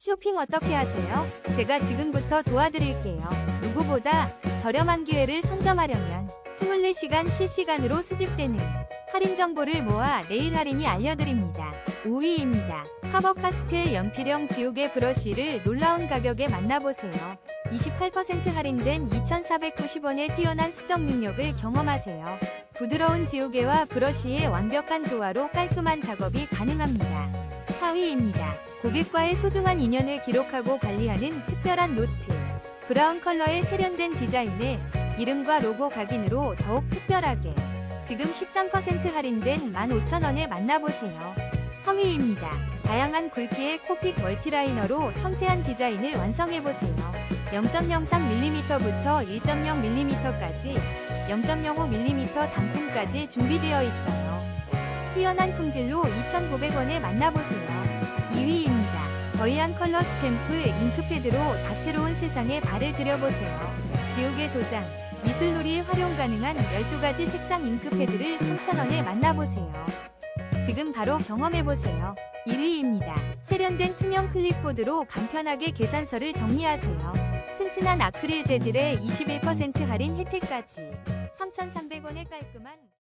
쇼핑 어떻게 하세요? 제가 지금부터 도와드릴게요. 누구보다 저렴한 기회를 선점하려면 24시간 실시간으로 수집되는 할인 정보를 모아 내일 할인이 알려드립니다. 5위입니다. 파버카스텔 연필형 지우개 브러쉬를 놀라운 가격에 만나보세요. 28% 할인된 2,490원의 뛰어난 수정 능력을 경험하세요. 부드러운 지우개와 브러쉬의 완벽한 조화로 깔끔한 작업이 가능합니다. 4위입니다. 고객과의 소중한 인연을 기록하고 관리하는 특별한 노트. 브라운 컬러의 세련된 디자인에 이름과 로고 각인으로 더욱 특별하게. 지금 13% 할인된 15,000원에 만나보세요. 3위입니다. 다양한 굵기의 코픽 멀티라이너로 섬세한 디자인을 완성해보세요. 0.03mm부터 1.0mm까지 0.05mm 단품까지 준비되어 있어요. 뛰어난 품질로 2,900원에 만나보세요. 2위입니다. 저희한 컬러 스탬프 잉크패드로 다채로운 세상에 발을 들여보세요. 지우개 도장, 미술놀이에 활용 가능한 12가지 색상 잉크패드를 3,000원에 만나보세요. 지금 바로 경험해보세요. 1위입니다. 세련된 투명 클립보드로 간편하게 계산서를 정리하세요. 튼튼한 아크릴 재질에 21% 할인 혜택까지 3,300원의 깔끔한